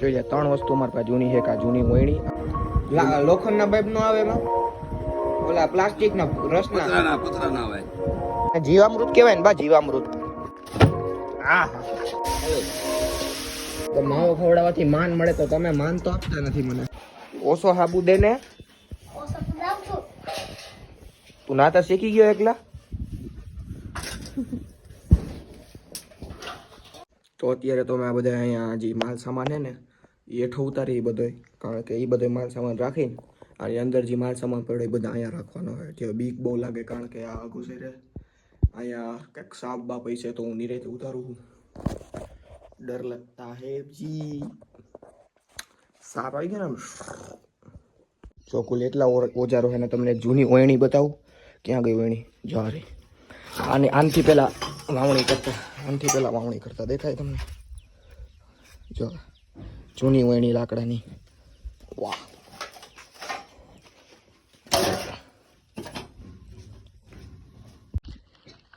જોઈ લે ત્રણ વસ્તુ અમારી પાસે જૂની છે કા જૂની મોયણી લોખંડના પાઇપ નો આવે એમાં? ઓલા પ્લાસ્ટિક ના રસના? પતરાના પતરાના આવે. જીવામૃત કહેવાય ને બા જીવામૃત. હા. તો માવો ખવડાવવાથી માન મળે તો તમે માન તો આપતા નથી મને. ઓછો હાબુ દે ને. તું નાતા શીખી ગયો એકલા? તો અત્યારે તો આ બધા અહીંયા જે માલ સામાન છે ને, એ હેઠો એ બધો કારણ કે એ બધો માલ સામાન રાખીને અને અંદર જે માલ સામાન પડ્યો એ બધા અહીંયા રાખવાનો હોય. જે બીક બહુ લાગે કારણ કે આ ઘુસેરે અહીંયા કંઈક સાપ બાપ છે તો હું નિરેતે ઉતારું ડર લગતા હે જી. સાપ આવી ગયા ને ચોકુલ એટલા ઓજારો છે ને તમને જૂની ઓયણી બતાવું. ક્યાં ગઈ ઓયણી? જો આને, આનથી પહેલાં વાવણી કરતા. આનથી પહેલાં વાવણી કરતા દેખાય તમને. જો, જૂની ઓયણી લાકડાની. વાહ.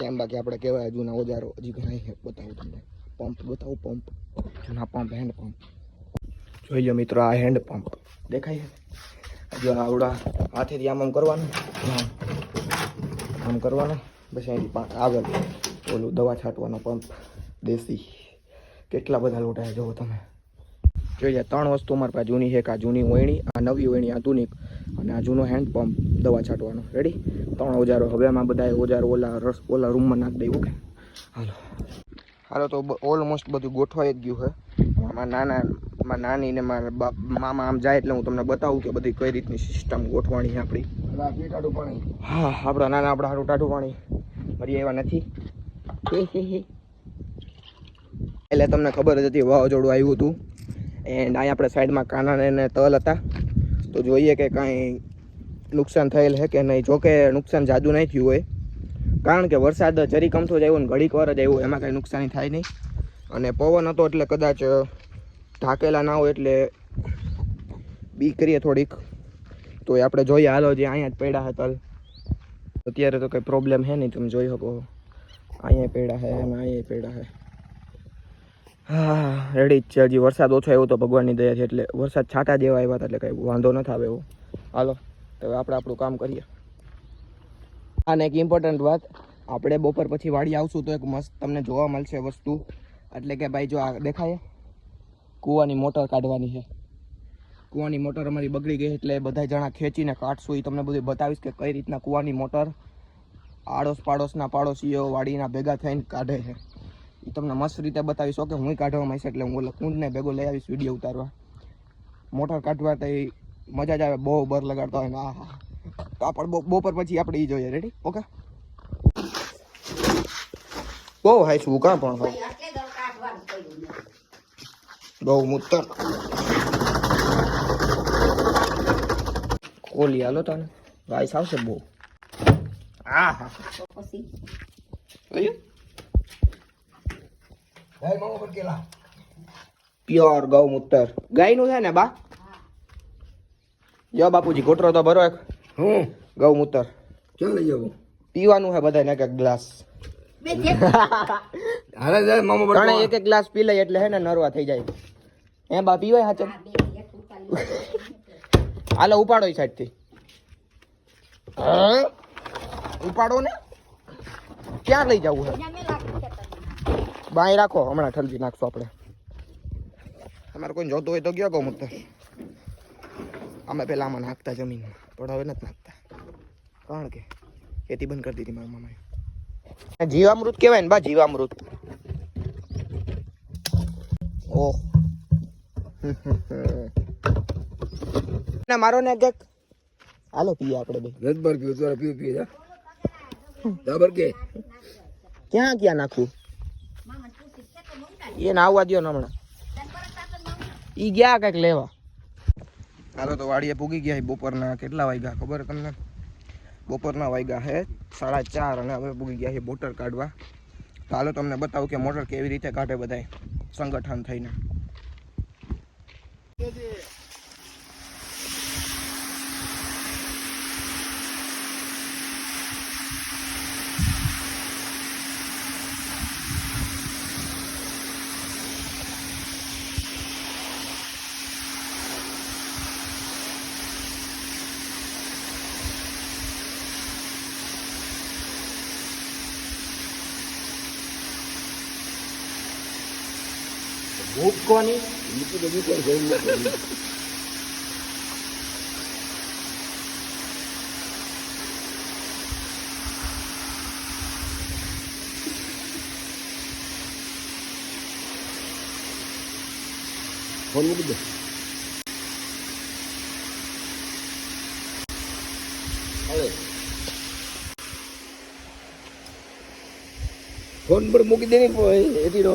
તેમ બાકી આપણે કહેવાય જૂના ઓજારો હજી ઘણા બતાવું તમને. પંપ, બતાવું પંપ. જૂના પંપ હેન્ડ પંપ જોઈ લો મિત્રો, આ હેન્ડ પંપ દેખાય જો આવડા હાથેથી આમ આમ કરવાનું. આમ. કરવાનું. બસ અહીંથી આગળ. ઓલું દવા છાંટવાનો પંપ દેશી. કેટલા બધા લોટા જોવો તમે. જોઈએ ત્રણ વસ્તુ અમારી પાસે જૂની છે કે આ જૂની ઓયણી આ નવી ઓયણી આધુનિક અને આ જૂનો હેન્ડ પંપ દવા છાંટવાનો. રેડી ત્રણ ઓજારો. હવે આમાં બધા ઓજારો ઓલા રસ ઓલા રૂમમાં નાખી દઈ ઓકે? હાલો. હાલો તો ઓલમોસ્ટ બધું ગોઠવાઈ જ ગયું છે. મારા નાના મારા નાની ને મારા મામા આમ જાય એટલે હું તમને બતાવું કે બધી કઈ રીતની સિસ્ટમ ગોઠવાની છે આપણી. હા આપણા નાના આપણા હારું ટાઢું પાણી. મરી આવ્યા નથી. એટલે તમને ખબર જ હતી, વાવાઝોડું આવ્યું હતું. એન્ડ અહીંયા આપણે સાઈડમાં કાના ને તલ હતા. તો જોઈએ કે કાંઈ નુકસાન થયેલ છે કે નહીં. જોકે નુકસાન જાદુ નહીં થયું હોય. કારણ કે વરસાદ જરી કમથો જ આવ્યો ને ઘડીક વાર જ આવ્યો, એમાં કાંઈ નુકસાની થાય નહીં. અને પવન હતો એટલે કદાચ ઢાકેલા ના હોય એટલે બી કરીએ થોડીક. તો એ આપણે જોઈએ હાલો જે અહીંયા જ પડ્યા હતા. અત્યારે તો કંઈ પ્રોબ્લેમ છે નહીં, તમે જોઈ શકો. અહીંયા પેડા છે અને અહીંયા પેડા છે હા, રેડી જ છે, હજી વરસાદ ઓછો આવ્યો તો ભગવાનની દયા છે, એટલે વરસાદ છાંટા જેવા આવ્યા હતા એટલે કંઈ વાંધો ન આવે એવો. હાલો, તો આપણે આપણું કામ કરીએ. અને એક ઇમ્પોર્ટન્ટ વાત, આપણે બપોર પછી વાડી આવશું તો એક મસ્ત તમને જોવા મળશે વસ્તુ. એટલે કે ભાઈ, જો આ દેખાય, કૂવાની મોટર કાઢવાની છે. કૂવાની મોટર અમારી બગડી ગઈ એટલે બધા જણા ખેંચીને કાઢશું એ તમને બધું બતાવીશ કે કઈ રીતના કૂવાની મોટર આડોશ પાડોશના પાડોશીઓ વાડીના ભેગા થઈને કાઢે છે. એ તમને મસ્ત રીતે બતાવીશ, ઓકે હું કાઢવામાં આવીશ એટલે હું કુંડને ભેગો લઈ આવીશ વીડિયો ઉતારવા. મોટર કાઢવા તો મજા જ આવે, બહુ બર લગાડતા હોય ને આ હા તો આપણે બપો- બપોર પછી આપણે એ જોઈએ રેડી ઓકે? બહુ હાઈ શું કાં પણ ભાઈ બહુ મુતર. કોલી હાલો તને. વાઈસ આવશે બહુ. હા હા જોયું પ્યોર ગૌમૂત્ર ગાયનું છે ને બા જો બાપુજી ઘોટરો તો ભરો એક હું ગૌમૂત્ર લઈ જવું પીવાનું છે બધાને એક એક ગ્લાસ હાલે જાય મામા ત્રણે એક એક ગ્લાસ પી લઈએ એટલે હે ને નરવા થઈ જાય હે બા પીવાય હાચે હાલો ઉપાડો એ સાઈડથી ઉપાડો ને. ક્યાં લઈ જવું છે? બાય રાખો હમણાં ઠલવી નાખશું આપણે. અમારે કોઈ જોતું હોય તો ગયો કહું તો અમે પેલા આમાં નાખતા જમીનમાં પણ હવે નથી નાખતા. કારણ કે ખેતી બંધ કરી દીધી મારા મામાએ. જીવામૃત કહેવાય ને બા જીવામૃત. ઓહ ના મારો ને કેક હાલો પીએ આપણે ભાઈ રજબર પીવું તો પીવું પીએ જા. બરાબર કે? ક્યાં ક્યાં નાખવું એને આવવા દો ને હમણાં. ઈ ગયા કંઈક લેવા. હાલો તો વાડીએ પૂગી ગયા બપોરના કેટલા વાગ્યા ખબર તમને? બપોરના વાગ્યા હે સાડા ચાર અને હવે પૂગી ગયા છે મોટર કાઢવા. તો હાલો તમને બતાવું કે મોટર કેવી રીતે કાઢે બધાય. સંગઠન થઈને. મૂકવાની? મૂકી તો મૂકો છે, એમ મૂકો. ફોન મૂકી દે. હવે ફોન પર મૂકી દે ને એથી નો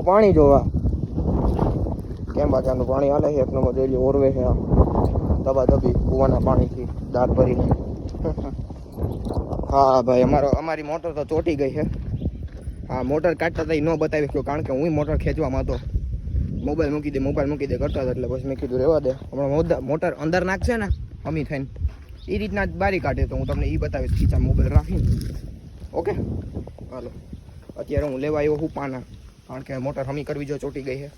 તારું પાણી જોવા. કેમ બાચાનું પાણી હાલે છે? એક નંબર રેલી ઓરવે છે દબા દબી કૂવાના પાણીથી દાંત ભરીને. હા ભાઈ અમારો અમારી મોટર તો ચોટી ગઈ છે. હા મોટર કાઢતા હતા ન બતાવી ગયો કારણ કે હું મોટર ખેંચવામાં હતો મોબાઈલ મૂકી દે મોબાઈલ મૂકી દે કરતા હતા એટલે પછી મેં કીધું રહેવા દે. હમણાં મોટર અંદર નાખશે ને અમી થઈને. એ રીતના જ બારી કાઢે તો હું તમને એ બતાવીશ ખીચા મોબાઈલ રાખીને. ઓકે? હાલો. અત્યારે હું લેવા આવ્યો હું પાના. કારણ કે મોટર હમી કરવી જો ચોટી ગઈ છે.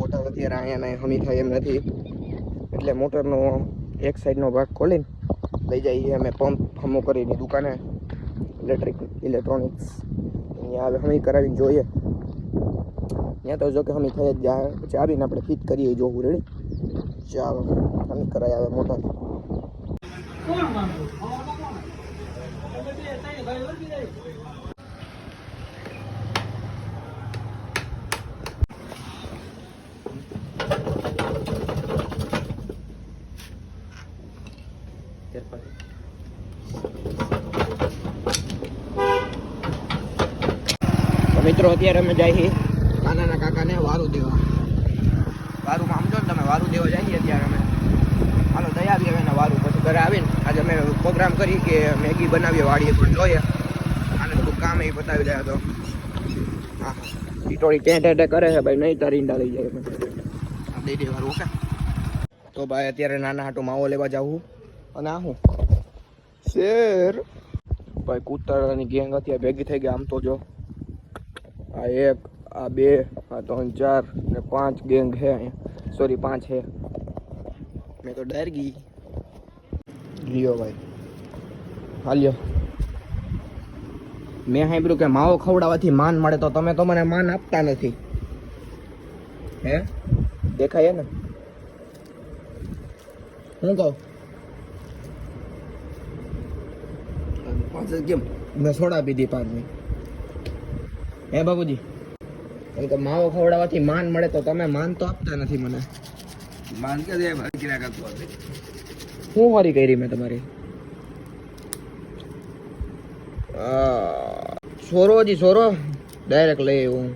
મોટર અત્યારે અહીંયા ને હમી થાય એમ નથી. એટલે મોટરનો એક સાઈડનો ભાગ ખોલીને લઈ જઈએ અમે પંપ હમો કરીને દુકાને ઇલેક્ટ્રિક ઇલેક્ટ્રોનિક્સ અહીંયા આવે, હમી કરાવીને જોઈએ. ત્યાં તો જો કે હમી થઈ જ જાય. પછી આવીને આપણે ફિટ કરીએ જોવું રેડી ચાલો, હમી કરાય આવે મોટર. તો મિત્રો, અત્યારે અમે જઈએ કાનાના કાકાને વારું દેવા. વારું આમ જો ને તમે, વારું દેવા જઈએ અત્યારે અમે. હાલો દઈ આવીએ હવે ને વારું. પછી ઘરે આવીને આજે અમે પ્રોગ્રામ કરી કે મેગી બનાવીએ, વાળીએ પણ જોઈએ. આને થોડું કામ એ બતાવી દે તો. હા. ટીટોળી ટેં ટેં કરે છે ભાઈ? નહીં તારી ઈંડા લઈ જાય દઈ દે વારું ઓકે? તો ભાઈ, અત્યારે નાના હાટો માવો લેવા જાવું. અને આ હું? શેર ભાઈ, કૂતરાની ગેંગ અત્યારે ભેગી થઈ ગઈ, આમ તો જો. આ એક, આ બે, આ ત્રણ, ચાર ને પાંચ ગેંગ અહીંયા. સોરી પાંચ હે. મેં તો ડર ગઈ. લ્યો ભાઈ. હાલ્યો મેં સાંભળ્યું કે માવો ખવડાવવાથી માન મળે, તો તમે તો મને માન આપતા નથી. હે? દેખાય ને? હું કહું પાંચ જ કેમ? મેં સોડા પીધી પાંચમી હે બાબુજી? એમ કે માવો ખવડાવવાથી માન મળે તો તમે માન તો આપતા નથી મને. માન કે દે ભાઈ કિરા કરતો શું વારી કરી મેં તમારી? સોરો હજી સોરો? ડાયરેક્ટ લઈ આવ્યો હું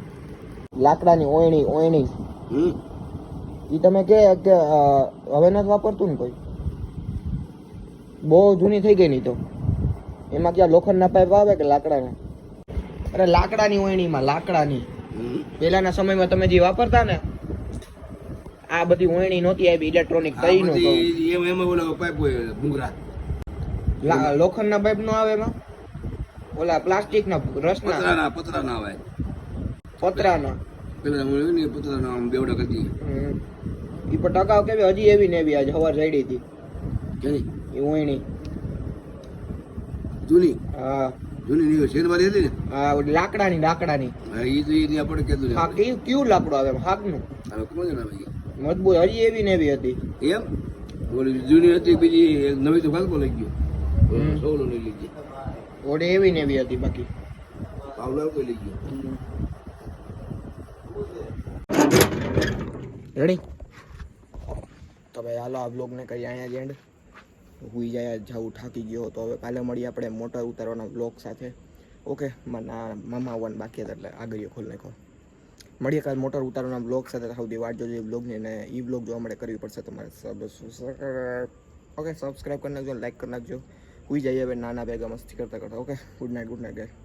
લાકડાની ઓયણી ઓયણી. એ તમે કે કે હવે નથી વાપરતું ને કોઈ? બહુ જૂની થઈ ગઈ નહીં તો. એમાં ક્યાં લોખંડના પાઇપ આવે કે લાકડાના? અરે લાકડાની ઓયણીમાં લાકડાની. પહેલાના સમયમાં તમે જે વાપરતા ને આ બધી ઓયણી નહોતી આવી ઇલેક્ટ્રોનિક કઈ નો એમ એમ ઓલા પાઇપ હોય ભૂંગરા લોખંડના પાઇપ નો આવે એમાં? ઓલા પ્લાસ્ટિક ના રસના. પતરાના પતરાના આવે. પતરાના. પેલા હું ને પતરાના આમ બેવડા કરી. ઈ પણ ટકાવ કેવી? હજી એવી ને એવી આજે હવાર રેડી હતી. એ ઉઈણી જૂની? હા. જૂની ની શેરવારી હતી ને? હા લાકડાની લાકડાની. હા એ તો ઈ આપણે કીધું ને હા કયું કયું લાકડું આવે હાકનું. હવે કોણ જણાવે? મજબૂત હજી એવી ને એવી હતી. એમ? ઓલી જૂની હતી બીજી નવી તો ભાગમાં લઈ ગયો. સોલો લઈ લીધી. ઓલી એવી ને એવી હતી બાકી. પાવલા કોઈ લઈ ગયો. રેડી તો ભાઈ હાલો આ બ્લોગને કરીએ અહીંયા જ એન્ડ હુઈ જાય, જવું થાકી ગયો તો હવે કાલે મળીએ આપણે મોટર ઉતારવાના બ્લોક સાથે. ઓકે મારા મામા આવવાનું બાકી હતા એટલે આગળ ખોલ નાખો. મળીએ કાલે મોટર ઉતારવાના બ્લોગ સાથે. સૌથી વાટ જોજો એ બ્લોગની અને એ બ્લોગ જોવા માટે કરવી પડશે તમારે. ઓકે સબસ્ક્રાઈબ કરી નાખજો લાઈક કરી નાખજો. હુઈ જઈએ હવે નાના ભેગા મસ્તી કરતા કરતા. Okay good night good night guy